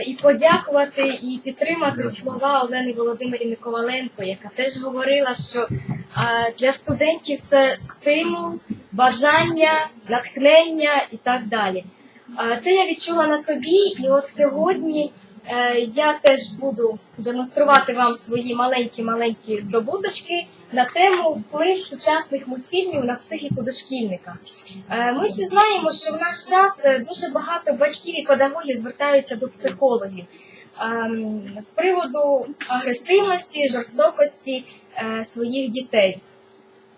і подякувати і підтримати слова Олени Володимирівни Коваленко, яка теж говорила, що для студентів це стимул, бажання, натхнення і так далі. Це я відчула на собі, і от сьогодні я теж буду демонструвати вам свої маленькі-маленькі здобуточки на тему вплив сучасних мультфільмів на психіку дошкільника. Е, Ми всі знаємо, що в наш час е, дуже багато батьків і педагогів звертаються до психологів ем, з приводу агресивності, жорстокості е, своїх дітей.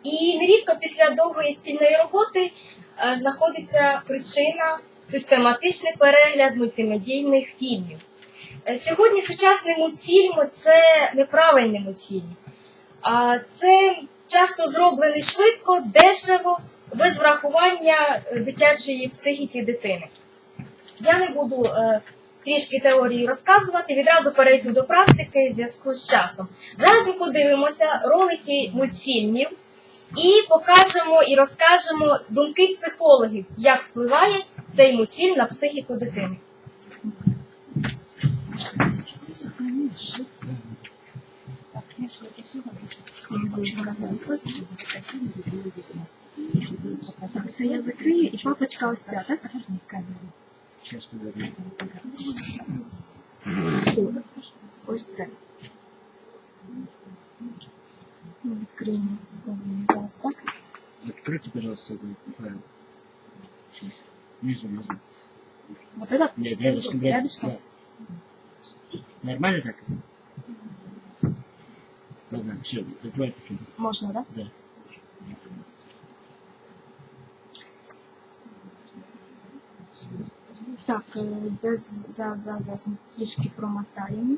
І нерідко після довгої спільної роботи е, знаходиться причина систематичний перегляд мультимедійних фільмів. Е, Сьогодні сучасний мультфільм це неправильний мультфільм. Це часто зроблений швидко, дешево, без врахування е, дитячої психіки дитини. Я не буду е, трішки теорії розказувати, відразу перейду до практики в зв'язку з часом. Зараз ми подивимося ролики мультфільмів і покажемо і розкажемо думки психологів, як впливає цей мультфільм на психіку дитини. Так, це я закрию і папочка ось ця, так? Сейчас подожди. Ось це. Ми відкриємо сьогодні зараз, так? Откройте, пожалуйста, этот файл. Сейчас. Внизу, внизу. Вот это Нет, рядышком, рядышком. рядышком. Да. Нормально так? Ладно, все, закройте фильм. Можна, так? Да. Так, без за, за, за, трішки промотаємо.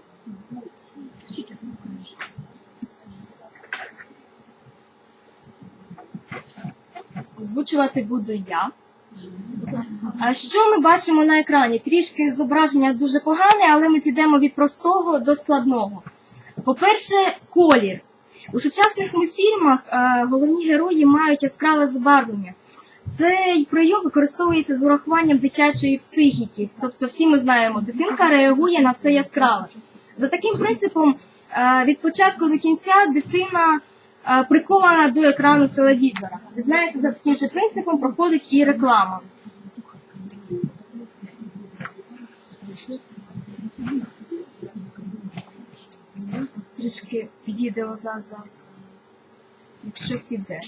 Озвучувати буду я. Що ми бачимо на екрані? Трішки зображення дуже погане, але ми підемо від простого до складного. По-перше, колір. У сучасних мультфільмах головні герої мають яскраве забарвлення. Цей прийом використовується з урахуванням дитячої психіки. Тобто, всі ми знаємо, дитинка реагує на все яскраве. За таким принципом, від початку до кінця дитина прикована до екрану телевізора. Ви знаєте, за таким же принципом проходить і реклама. Трішки відео зараз, якщо піде.